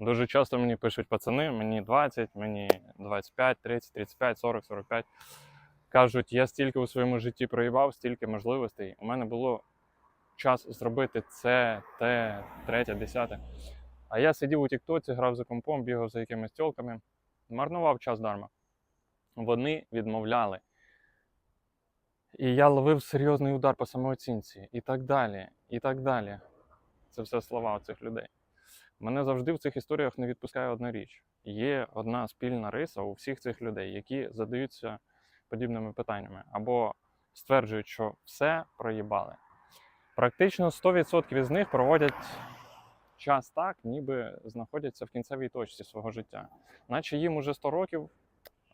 Дуже часто мені пишуть пацани, мені 20, мені 25, 30, 35, 40, 45. Кажуть, я стільки у своєму житті проїбав, стільки можливостей. У мене було час зробити це, те, третє, десяте. А я сидів у Тіктоці, грав за компом, бігав за якимись тьолками, марнував час дарма. Вони відмовляли. І я ловив серйозний удар по самооцінці, і так далі, і так далі. Це все слова цих людей. Мене завжди в цих історіях не відпускає одна річ. Є одна спільна риса у всіх цих людей, які задаються подібними питаннями або стверджують, що все проїбали. Практично 100% із них проводять час так, ніби знаходяться в кінцевій точці свого життя. Наче їм уже 100 років,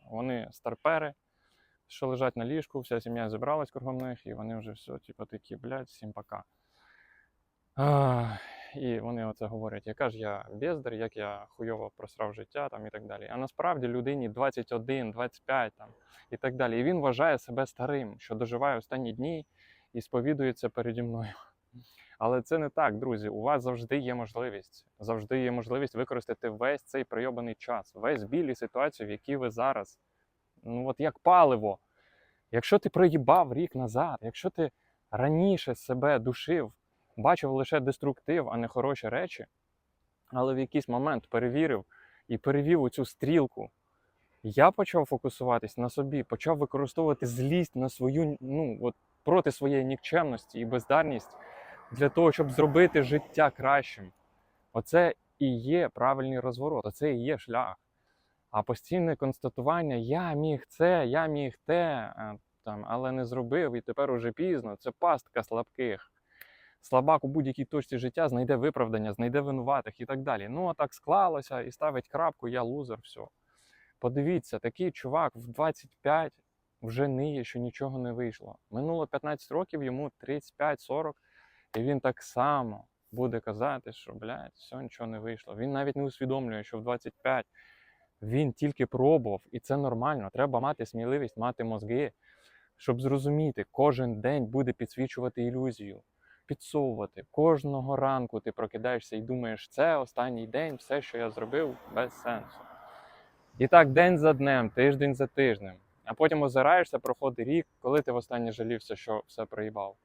вони старпери, що лежать на ліжку, вся сім'я зібралась кругом них, і вони вже все, типу, такі, блядь, всім пока. І вони оце говорять, яка ж я бездар, як я хуйово просрав життя там, і так далі. А насправді людині 21, 25 там, і так далі. І він вважає себе старим, що доживає останні дні і сповідується переді мною. Але це не так, друзі. У вас завжди є можливість. Завжди є можливість використати весь цей прийобаний час, весь біль і ситуацію, в якій ви зараз. Ну от як паливо. Якщо ти проїбав рік назад, якщо ти раніше себе душив, бачив лише деструктив, а не хороші речі, але в якийсь момент перевірив і перевів цю стрілку. Я почав фокусуватись на собі, почав використовувати злість на свою, ну от проти своєї нікчемності і бездарність для того, щоб зробити життя кращим. Оце і є правильний розворот, оце і є шлях. А постійне констатування я міг це, я міг те, е, там, але не зробив, і тепер уже пізно. Це пастка слабких. Слабак у будь-якій точці життя знайде виправдання, знайде винуватих і так далі. Ну, а так склалося і ставить крапку, я лузер, все. Подивіться, такий чувак в 25 вже ниє, що нічого не вийшло. Минуло 15 років, йому 35-40, і він так само буде казати, що, блядь, все, нічого не вийшло. Він навіть не усвідомлює, що в 25 він тільки пробував, і це нормально. Треба мати сміливість, мати мозги, щоб зрозуміти, кожен день буде підсвічувати ілюзію, підсовувати. Кожного ранку ти прокидаєшся і думаєш, це останній день, все, що я зробив, без сенсу. І так день за днем, тиждень за тижнем. А потім озираєшся, проходить рік, коли ти востаннє жалівся, що все проїбав.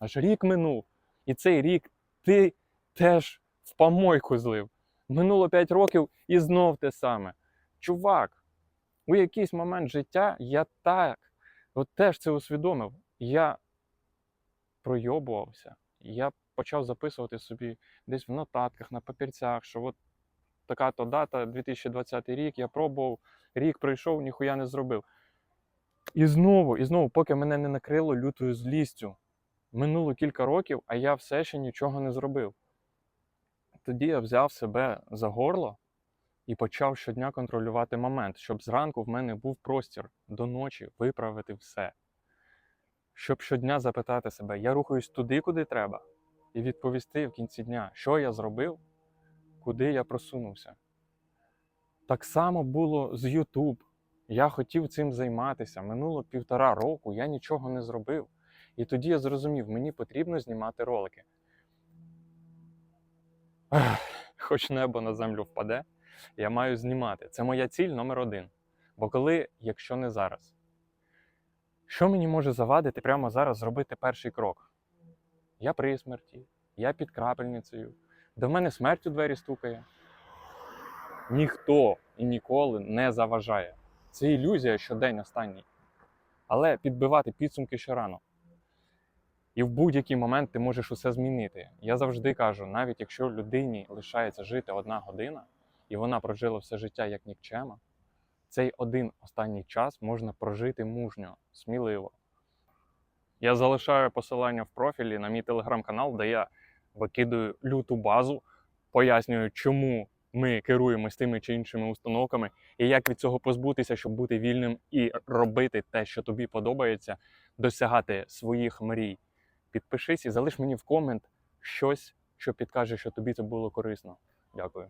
Аж рік минув. І цей рік ти теж в помойку злив. Минуло 5 років і знов те саме. Чувак, у якийсь момент життя я так от теж це усвідомив. Я пройобувався. Я почав записувати собі десь в нотатках, на папірцях, що от така-то дата, 2020 рік, я пробував, рік пройшов, ніхуя не зробив. І знову, і знову, поки мене не накрило лютою злістю. Минуло кілька років, а я все ще нічого не зробив. Тоді я взяв себе за горло і почав щодня контролювати момент, щоб зранку в мене був простір до ночі виправити все. Щоб щодня запитати себе, я рухаюсь туди, куди треба, і відповісти в кінці дня, що я зробив, куди я просунувся. Так само було з YouTube. Я хотів цим займатися. Минуло півтора року, я нічого не зробив. І тоді я зрозумів, мені потрібно знімати ролики. Ех, Хоч небо на землю впаде, я маю знімати. Це моя ціль номер один. Бо коли, якщо не зараз, що мені може завадити прямо зараз зробити перший крок? Я при смерті, я під крапельницею, до мене смерть у двері стукає. Ніхто і ніколи не заважає. Це ілюзія, що день останній. Але підбивати підсумки ще. І в будь-який момент ти можеш усе змінити. Я завжди кажу, навіть якщо людині лишається жити одна година, і вона прожила все життя як нікчема, цей один останній час можна прожити мужньо, сміливо. Я залишаю посилання в профілі на мій телеграм-канал, де я викидаю люту базу, пояснюю, чому ми керуємось тими чи іншими установками, і як від цього позбутися, щоб бути вільним і робити те, що тобі подобається, досягати своїх мрій. Підпишись і залиш мені в комент щось, що підкаже, що тобі це було корисно. Дякую.